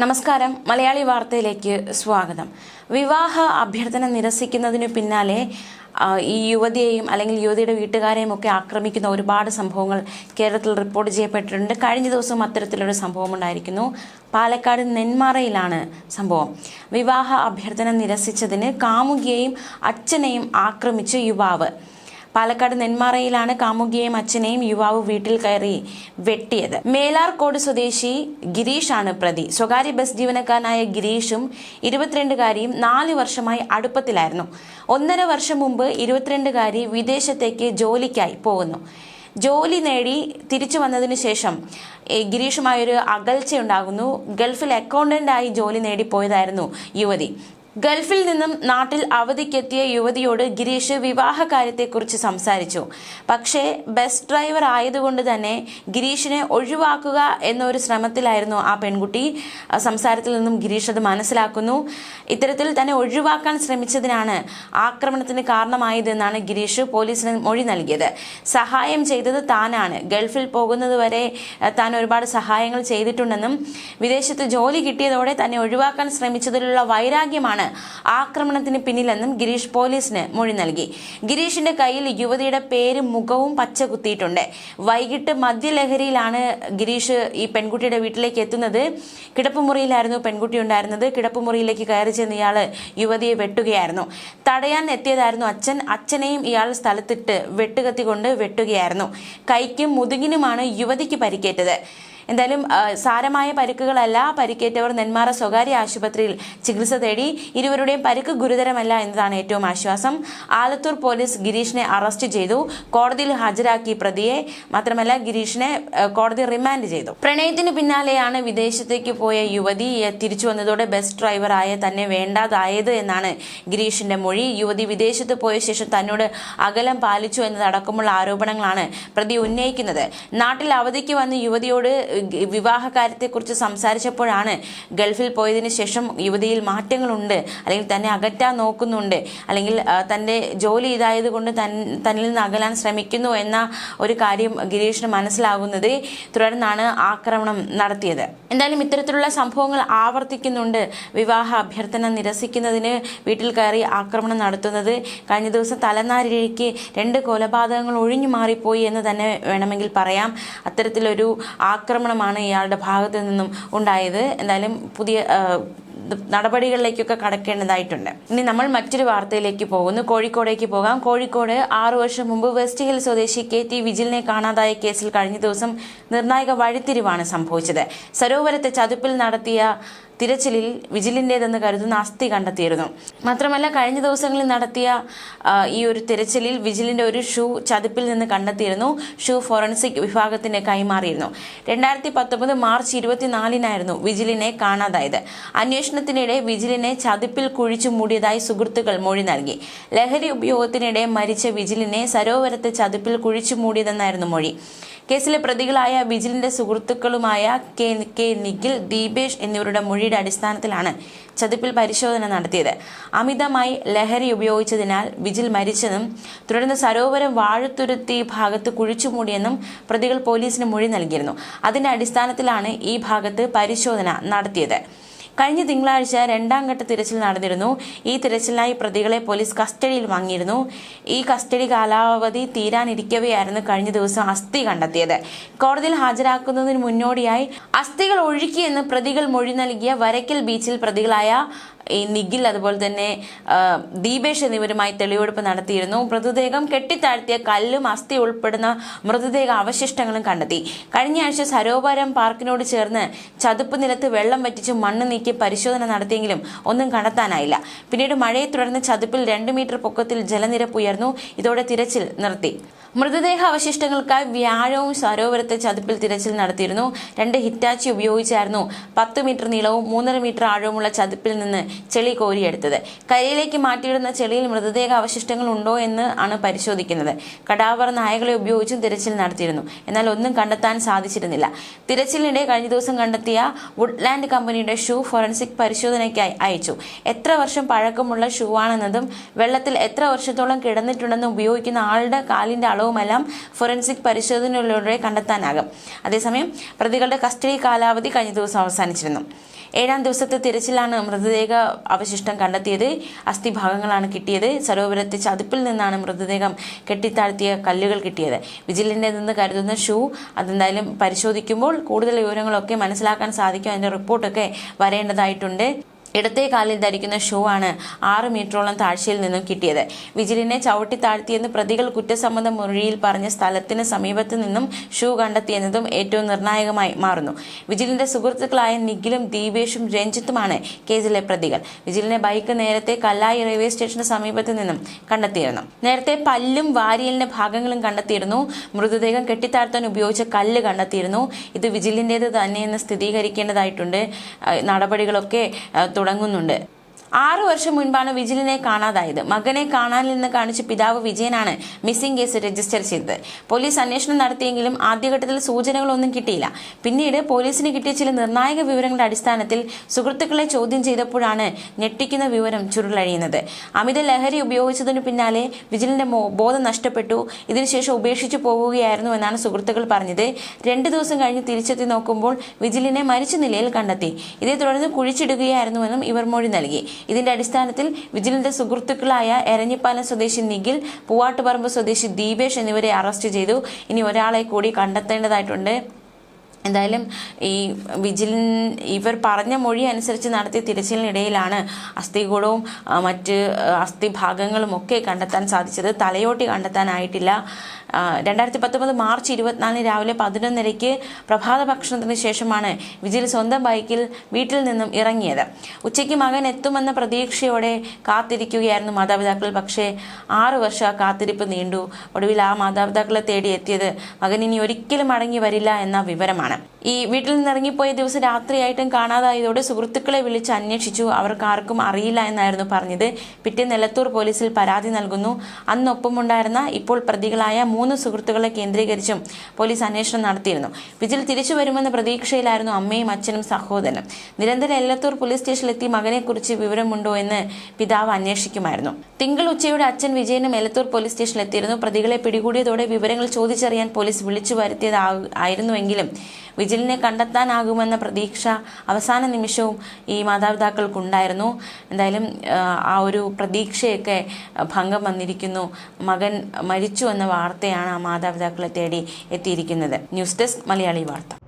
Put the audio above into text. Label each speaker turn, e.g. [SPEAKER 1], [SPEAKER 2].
[SPEAKER 1] നമസ്കാരം. മലയാളി വാർത്തയിലേക്ക് സ്വാഗതം. വിവാഹ അഭ്യർത്ഥന നിരസിക്കുന്നതിനു പിന്നാലെ ഈ യുവതിയെയും അല്ലെങ്കിൽ യുവതിയുടെ വീട്ടുകാരെയും ഒക്കെ ആക്രമിക്കുന്ന ഒരുപാട് സംഭവങ്ങൾ കേരളത്തിൽ റിപ്പോർട്ട് ചെയ്യപ്പെട്ടിട്ടുണ്ട്. കഴിഞ്ഞ ദിവസം അത്തരത്തിലൊരു സംഭവം ഉണ്ടായിരിക്കുന്നു. പാലക്കാട് നെന്മാറയിലാണ് സംഭവം. വിവാഹ അഭ്യർത്ഥന നിരസിച്ചതിന് കാമുകിയെയും അച്ഛനെയും ആക്രമിച്ച യുവാവ്. പാലക്കാട് നെന്മാറയിലാണ് കാമുകിയെയും അച്ഛനെയും യുവാവ് വീട്ടിൽ കയറി വെട്ടിയത്. മേലാർകോട് സ്വദേശി ഗിരീഷാണ് പ്രതി. സ്വകാര്യ ബസ് ജീവനക്കാരനായ ഗിരീഷും ഇരുപത്തിരണ്ടുകാരിയും നാല് വർഷമായി അടുപ്പത്തിലായിരുന്നു. ഒന്നര വർഷം മുമ്പ് ഇരുപത്തിരണ്ടുകാരി വിദേശത്തേക്ക് ജോലിക്കായി പോകുന്നു. ജോലി നേടി തിരിച്ചു വന്നതിന് ശേഷം ഗിരീഷുമായൊരു അകൽച്ചയുണ്ടാകുന്നു. ഗൾഫിൽ അക്കൗണ്ടന്റായി ജോലി നേടിപ്പോയതായിരുന്നു യുവതി. ഗൾഫിൽ നിന്നും നാട്ടിൽ അവധിക്കെത്തിയ യുവതിയോട് ഗിരീഷ് വിവാഹ കാര്യത്തെക്കുറിച്ച് സംസാരിച്ചു. പക്ഷേ ബസ് ഡ്രൈവർ ആയതുകൊണ്ട് തന്നെ ഗിരീഷിനെ ഒഴിവാക്കുക എന്നൊരു ശ്രമത്തിലായിരുന്നു ആ പെൺകുട്ടി. സംസാരത്തിൽ നിന്നും ഗിരീഷ് അത് മനസ്സിലാക്കുന്നു. ഇത്തരത്തിൽ തന്നെ ഒഴിവാക്കാൻ ശ്രമിച്ചതിനാണ് ആക്രമണത്തിന് കാരണമായതെന്നാണ് ഗിരീഷ് പോലീസിന് മൊഴി നൽകിയത്. സഹായം ചെയ്തത് താനാണ്. ഗൾഫിൽ പോകുന്നതുവരെ താൻ ഒരുപാട് സഹായങ്ങൾ ചെയ്തിട്ടുണ്ടെന്നും വിദേശത്ത് ജോലി കിട്ടിയതോടെ തന്നെ ഒഴിവാക്കാൻ ശ്രമിച്ചതിലുള്ള വൈരാഗ്യമാണ് ആക്രമണത്തിന് പിന്നിലെന്നും ഗിരീഷ് പോലീസിന് മൊഴി നൽകി. ഗിരീഷിന്റെ കയ്യിൽ യുവതിയുടെ പേരും മുഖവും പച്ച കുത്തിയിട്ടുണ്ട്. വൈകിട്ട് മദ്യലഹരിയിലാണ് ഗിരീഷ് ഈ പെൺകുട്ടിയുടെ വീട്ടിലേക്ക് എത്തുന്നത്. കിടപ്പുമുറിയിലായിരുന്നു പെൺകുട്ടി ഉണ്ടായിരുന്നത്. കിടപ്പുമുറിയിലേക്ക് കയറി ചെന്ന് ഇയാൾ യുവതിയെ വെട്ടുകയായിരുന്നു. തടയാൻ എത്തിയതായിരുന്നു അച്ഛൻ. അച്ഛനെയും ഇയാൾ സ്ഥലത്തിട്ട് വെട്ടുകത്തി കൊണ്ട് വെട്ടുകയായിരുന്നു. കൈക്കും മുതുകിനുമാണ് യുവതിക്ക് പരിക്കേറ്റത്. എന്തായാലും സാരമായ പരിക്കുകളല്ല. പരിക്കേറ്റവർ നെന്മാറ സ്വകാര്യ ആശുപത്രിയിൽ ചികിത്സ തേടി ഇരുവരുടെയും പരിക്ക് ഗുരുതരമല്ല എന്നതാണ് ഏറ്റവും ആശ്വാസം. ആലത്തൂർ പോലീസ് ഗിരീഷിനെ അറസ്റ്റ് ചെയ്തു. കോടതിയിൽ ഹാജരാക്കി പ്രതിയെ മാത്രമല്ല ഗിരീഷിനെ കോടതി റിമാൻഡ് ചെയ്തു. പ്രണയത്തിന് പിന്നാലെയാണ് വിദേശത്തേക്ക് പോയ യുവതി തിരിച്ചു വന്നതോടെ ബസ് ഡ്രൈവറായ തന്നെ വേണ്ടാതായത് എന്നാണ് ഗിരീഷിന്റെ മൊഴി. യുവതി വിദേശത്ത് പോയ ശേഷം തന്നോട് അകലം പാലിച്ചു എന്നതടക്കമുള്ള ആരോപണങ്ങളാണ് പ്രതി ഉന്നയിക്കുന്നത്. നാട്ടിൽ അവധിക്ക് വന്ന് യുവതിയോട് വിവാഹ കാര്യത്തെക്കുറിച്ച് സംസാരിച്ചപ്പോഴാണ് ഗൾഫിൽ പോയതിനു ശേഷം യുവതിയിൽ മാറ്റങ്ങളുണ്ട്. അല്ലെങ്കിൽ തന്നെ അകറ്റാൻ നോക്കുന്നുണ്ട്. അല്ലെങ്കിൽ തന്റെ ജോലി ഇതായത് കൊണ്ട് തന്നിൽ നിന്ന് അകലാൻ ശ്രമിക്കുന്നു എന്ന ഒരു കാര്യം ഗിരീഷിന് മനസ്സിലാകുന്നത് തുടർന്നാണ് ആക്രമണം നടത്തിയത്. എന്തായാലും ഇത്തരത്തിലുള്ള സംഭവങ്ങൾ ആവർത്തിക്കുന്നുണ്ട്. വിവാഹ അഭ്യർത്ഥന നിരസിക്കുന്നതിന് വീട്ടിൽ കയറി ആക്രമണം നടത്തുന്നത് കഴിഞ്ഞ ദിവസം തലനാരിഴയ്ക്ക് രണ്ട് കൊലപാതകങ്ങൾ ഒഴിഞ്ഞു മാറിപ്പോയി എന്ന് തന്നെ വേണമെങ്കിൽ പറയാം. അത്തരത്തിലൊരു ആക്രമണമാണ് ഇയാളുടെ ഭാഗത്തു നിന്നും ഉണ്ടായത്. എന്തായാലും പുതിയ നടപടികളിലേക്കൊക്കെ കടക്കേണ്ടതായിട്ടുണ്ട്. ഇനി നമ്മൾ മറ്റൊരു വാർത്തയിലേക്ക് പോകുന്നു. കോഴിക്കോടേക്ക് പോകാം. കോഴിക്കോട് ആറു വർഷം മുമ്പ് വെസ്റ്റ് ഹിൽ സ്വദേശി കെ ടി വിജിലിനെ കാണാതായ കേസിൽ കഴിഞ്ഞ ദിവസം നിർണായക വഴിത്തിരിവാണ് സംഭവിച്ചത്. സരോവരത്തെ ചതുപ്പിൽ നടത്തിയ തിരച്ചിലിൽ വിജിലിന്റേതെന്ന് കരുതുന്ന അസ്ഥി കണ്ടെത്തിയിരുന്നു. മാത്രമല്ല കഴിഞ്ഞ ദിവസങ്ങളിൽ നടത്തിയ ഈ ഒരു തിരച്ചിലിൽ വിജിലിന്റെ ഒരു ഷൂ ചതുപ്പിൽ നിന്ന് കണ്ടെത്തിയിരുന്നു. ഷൂ ഫോറൻസിക് വിഭാഗത്തിന് കൈമാറിയിരുന്നു. രണ്ടായിരത്തി പത്തൊമ്പത് മാർച്ച് ഇരുപത്തിനാലിനായിരുന്നു വിജിലിനെ കാണാതായത്. അന്വേഷണത്തിനിടെ വിജിലിനെ ചതുപ്പിൽ കുഴിച്ചു മൂടിയതായി സുഹൃത്തുക്കൾ മൊഴി നൽകി. ലഹരി ഉപയോഗത്തിനിടെ മരിച്ച വിജിലിനെ സരോവരത്തെ ചതുപ്പിൽ കുഴിച്ചു മൂടിയതെന്നായിരുന്നു മൊഴി. കേസിലെ പ്രതികളായ വിജിലിന്റെ സുഹൃത്തുക്കളുമായ കെ കെ നിഖിൽ ദീപേഷ് എന്നിവരുടെ മൊഴിയുടെ അടിസ്ഥാനത്തിലാണ് ചതുപ്പിൽ പരിശോധന നടത്തിയത്. അമിതമായി ലഹരി ഉപയോഗിച്ചതിനാൽ വിജിൽ മരിച്ചെന്നും തുടർന്ന് സരോവരം വാഴത്തുരുത്തി ഭാഗത്ത് കുഴിച്ചുമൂടിയെന്നും പ്രതികൾ പോലീസിന് മൊഴി നൽകിയിരുന്നു. അതിന്റെ അടിസ്ഥാനത്തിലാണ് ഈ ഭാഗത്ത് പരിശോധന നടത്തിയത്. കഴിഞ്ഞ തിങ്കളാഴ്ച രണ്ടാം ഘട്ട തിരച്ചിൽ നടന്നിരുന്നു. ഈ തിരച്ചിലിനായി പ്രതികളെ പോലീസ് കസ്റ്റഡിയിൽ വാങ്ങിയിരുന്നു. ഈ കസ്റ്റഡി കാലാവധി തീരാനിരിക്കവെയായിരുന്നു കഴിഞ്ഞ ദിവസം അസ്ഥി കണ്ടെത്തിയത്. കോടതിയിൽ ഹാജരാക്കുന്നതിന് മുന്നോടിയായി അസ്ഥികൾ ഒഴുക്കിയെന്ന് പ്രതികൾ മൊഴി നൽകിയ വരയ്ക്കൽ ബീച്ചിൽ പ്രതികളായ ഈ നിഖിൽ അതുപോലെ തന്നെ ദീപേഷ് എന്നിവരുമായി തെളിവെടുപ്പ് നടത്തിയിരുന്നു. മൃതദേഹം കെട്ടിത്താഴ്ത്തിയ കല്ലും അസ്ഥി ഉൾപ്പെടുന്ന മൃതദേഹ അവശിഷ്ടങ്ങളും കണ്ടെത്തി. കഴിഞ്ഞ ആഴ്ച സരോവരം പാർക്കിനോട് ചേർന്ന് ചതുപ്പ് നിലത്ത് വെള്ളം വറ്റിച്ച് മണ്ണ് പരിശോധന നടത്തിയെങ്കിലും ഒന്നും കണ്ടെത്താനായില്ല. പിന്നീട് മഴയെ തുടർന്ന് ചതുപ്പിൽ രണ്ട് മീറ്റർ പൊക്കത്തിൽ ജലനിരപ്പ് ഉയർന്നു. ഇതോടെ തിരച്ചിൽ നിർത്തി. മൃതദേഹ അവശിഷ്ടങ്ങൾക്കായി വ്യാഴവും സരോവരത്തെ ചതുപ്പിൽ തിരച്ചിൽ നടത്തിയിരുന്നു. രണ്ട് ഹിറ്റാച്ചി ഉപയോഗിച്ചായിരുന്നു പത്ത് മീറ്റർ നീളവും മൂന്നര മീറ്റർ ആഴവുമുള്ള ചതുപ്പിൽ നിന്ന് ചെളി കോരിയെടുത്തത്. കരയിലേക്ക് മാറ്റിയിടുന്ന ചെളിയിൽ മൃതദേഹ അവശിഷ്ടങ്ങൾ ഉണ്ടോ എന്ന് ആണ് പരിശോധിക്കുന്നത്. കടാവർ നായകളെ ഉപയോഗിച്ചും തിരച്ചിൽ നടത്തിയിരുന്നു. എന്നാൽ ഒന്നും കണ്ടെത്താൻ സാധിച്ചിരുന്നില്ല. തിരച്ചിലിനിടെ കഴിഞ്ഞ ദിവസം കണ്ടെത്തിയ വുഡ്ലാൻഡ് കമ്പനിയുടെ ഷൂ ഫോറൻസിക് പരിശോധനയ്ക്കായി അയച്ചു. എത്ര വർഷം പഴക്കമുള്ള ഷൂ ആണെന്നതും വെള്ളത്തിൽ എത്ര വർഷത്തോളം കിടന്നിട്ടുണ്ടെന്നും ഉപയോഗിക്കുന്ന ആളുടെ കാലിന്റെ അളവുമെല്ലാം ഫോറൻസിക് പരിശോധനയിലൂടെ കണ്ടെത്താനാകും. അതേസമയം പ്രതികളുടെ കസ്റ്റഡി കാലാവധി കഴിഞ്ഞ ദിവസം അവസാനിച്ചിരുന്നു. ഏഴാം ദിവസത്തെ തിരച്ചിലാണ് മൃതദേഹ അവശിഷ്ടം കണ്ടെത്തിയത്. അസ്ഥിഭാഗങ്ങളാണ് കിട്ടിയത്. സരോവരത്തെ ചതുപ്പിൽ നിന്നാണ് മൃതദേഹം കെട്ടിത്താഴ്ത്തിയ കല്ലുകൾ കിട്ടിയത്. വിജിലിന്റെ നിന്ന് കരുതുന്ന ഷൂ അതെന്തായാലും പരിശോധിക്കുമ്പോൾ കൂടുതൽ വിവരങ്ങളൊക്കെ മനസ്സിലാക്കാൻ സാധിക്കും. അതിന്റെ റിപ്പോർട്ടൊക്കെ വരേണ്ടതായിട്ടുണ്ട്. ഇടത്തെ കാലിൽ ധരിക്കുന്ന ഷൂ ആണ് ആറ് മീറ്ററോളം താഴ്ചയിൽ നിന്നും കിട്ടിയത്. വിജിലിനെ ചവിട്ടി താഴ്ത്തിയെന്ന് പ്രതികൾ കുറ്റസമ്മത മുറിയിൽ പറഞ്ഞ സ്ഥലത്തിന് സമീപത്ത് നിന്നും ഷൂ കണ്ടെത്തിയെന്നതും ഏറ്റവും നിർണായകമായി മാറുന്നു. വിജിലിന്റെ സുഹൃത്തുക്കളായ നിഖിലും ദീപേഷും രഞ്ജിത്തുമാണ് കേസിലെ പ്രതികൾ. വിജിലിനെ ബൈക്ക് നേരത്തെ കല്ലായി റെയിൽവേ സ്റ്റേഷന് സമീപത്ത് നിന്നും കണ്ടെത്തിയിരുന്നു. നേരത്തെ പല്ലും വാരിയലിന്റെ ഭാഗങ്ങളും കണ്ടെത്തിയിരുന്നു. മൃതദേഹം കെട്ടിത്താഴ്ത്താൻ ഉപയോഗിച്ച കല്ല് കണ്ടെത്തിയിരുന്നു. ഇത് വിജിലിന്റേത് തന്നെയെന്ന് സ്ഥിരീകരിക്കേണ്ടതായിട്ടുണ്ട്. നടപടികളൊക്കെ ആ, തുടങ്ങുന്നുണ്ട്. ആറു വർഷം മുൻപാണ് വിജിലിനെ കാണാതായത്. മകനെ കാണാനില്ലെന്ന് കാണിച്ച പിതാവ് വിജയനാണ് മിസ്സിംഗ് കേസ് രജിസ്റ്റർ ചെയ്തത്. പോലീസ് അന്വേഷണം നടത്തിയെങ്കിലും ആദ്യഘട്ടത്തിൽ സൂചനകളൊന്നും കിട്ടിയില്ല. പിന്നീട് പോലീസിന് കിട്ടിയ ചില നിർണായക വിവരങ്ങളുടെ അടിസ്ഥാനത്തിൽ സുഹൃത്തുക്കളെ ചോദ്യം ചെയ്തപ്പോഴാണ് ഞെട്ടിക്കുന്ന വിവരം ചുരുളഴിയുന്നത്. അമിത ലഹരി ഉപയോഗിച്ചതിനു പിന്നാലെ വിജിലിന്റെ ബോധം നഷ്ടപ്പെട്ടു. ഇതിനുശേഷം ഉപേക്ഷിച്ചു പോവുകയായിരുന്നു എന്നാണ് സുഹൃത്തുക്കൾ പറഞ്ഞത്. രണ്ടു ദിവസം കഴിഞ്ഞ് തിരിച്ചെത്തി നോക്കുമ്പോൾ വിജിലിനെ മരിച്ച നിലയിൽ കണ്ടെത്തി. ഇതേ തുടർന്ന് കുഴിച്ചിടുകയായിരുന്നുവെന്നും ഇവർ മൊഴി നൽകി. ഇതിന്റെ അടിസ്ഥാനത്തിൽ വിജിലിന്റെ സുഹൃത്തുക്കളായ എരഞ്ഞിപ്പാലം സ്വദേശി നിഖിൽ പൂവാട്ടുപറമ്പ് സ്വദേശി ദീപേഷ് എന്നിവരെ അറസ്റ്റ് ചെയ്തു. ഇനി ഒരാളെ കൂടി കണ്ടെത്തേണ്ടതായിട്ടുണ്ട്. എന്തായാലും ഈ വിജിലിൻ ഇവർ പറഞ്ഞ മൊഴി അനുസരിച്ച് നടത്തിയ തിരച്ചിലിനിടയിലാണ് അസ്ഥികൂടവും മറ്റ് അസ്ഥിഭാഗങ്ങളും ഒക്കെ കണ്ടെത്താൻ സാധിച്ചത്. തലയോട്ടി കണ്ടെത്താനായിട്ടില്ല. രണ്ടായിരത്തി പത്തൊമ്പത് മാർച്ച് ഇരുപത്തിനാലിന് രാവിലെ പതിനൊന്നരയ്ക്ക് പ്രഭാത ഭക്ഷണത്തിന് ശേഷമാണ് വിജിൽ സ്വന്തം ബൈക്കിൽ വീട്ടിൽ നിന്നും ഇറങ്ങിയത്. ഉച്ചയ്ക്ക് മകൻ എത്തുമെന്ന പ്രതീക്ഷയോടെ കാത്തിരിക്കുകയായിരുന്നു മാതാപിതാക്കൾ. പക്ഷേ ആറു വർഷം ആ കാത്തിരിപ്പ് നീണ്ടു. ഒടുവിൽ ആ മാതാപിതാക്കളെ തേടി എത്തിയത് മകൻ ഇനി ഒരിക്കലും മടങ്ങി വരില്ല എന്ന വിവരമാണ്. ഈ വീട്ടിൽ നിന്ന് ഇറങ്ങിപ്പോയ ദിവസം രാത്രിയായിട്ടും കാണാതായതോടെ സുഹൃത്തുക്കളെ വിളിച്ച് അന്വേഷിച്ചു. അവർക്ക് ആർക്കും അറിയില്ല എന്നായിരുന്നു പറഞ്ഞത്. പിറ്റേ നിലത്തൂർ പോലീസിൽ പരാതി നൽകുന്നു. അന്നൊപ്പമുണ്ടായിരുന്ന ഇപ്പോൾ പ്രതികളായ മൂന്ന് സുഹൃത്തുക്കളെ കേന്ദ്രീകരിച്ചും പോലീസ് അന്വേഷണം നടത്തിയിരുന്നു. വിജിൽ തിരിച്ചു വരുമെന്ന പ്രതീക്ഷയിലായിരുന്നു അമ്മയും അച്ഛനും സഹോദരനും. നിരന്തരം എല്ലത്തൂർ പോലീസ് സ്റ്റേഷനിലെത്തി മകനെക്കുറിച്ച് വിവരമുണ്ടോ എന്ന് പിതാവ് അന്വേഷിക്കുമായിരുന്നു. തിങ്കൾ ഉച്ചയോടെ അച്ഛൻ വിജയനും എലത്തൂർ പോലീസ് സ്റ്റേഷനിലെത്തിയിരുന്നു. പ്രതികളെ പിടികൂടിയതോടെ വിവരങ്ങൾ ചോദിച്ചറിയാൻ പോലീസ് വിളിച്ചു വരുത്തിയത് ആയിരുന്നുവെങ്കിലും വിജിലിനെ കണ്ടെത്താനാകുമെന്ന പ്രതീക്ഷ അവസാന നിമിഷവും ഈ മാതാപിതാക്കൾക്കുണ്ടായിരുന്നു. എന്തായാലും ആ, ഒരു പ്രതീക്ഷയൊക്കെ ഭംഗം വന്നിരിക്കുന്നു. മകൻ മരിച്ചു എന്ന വാർത്തയാണ് ആ മാതാപിതാക്കളെ തേടി എത്തിയിരിക്കുന്നത്. ന്യൂസ് ഡെസ്ക് മലയാളി വാർത്ത.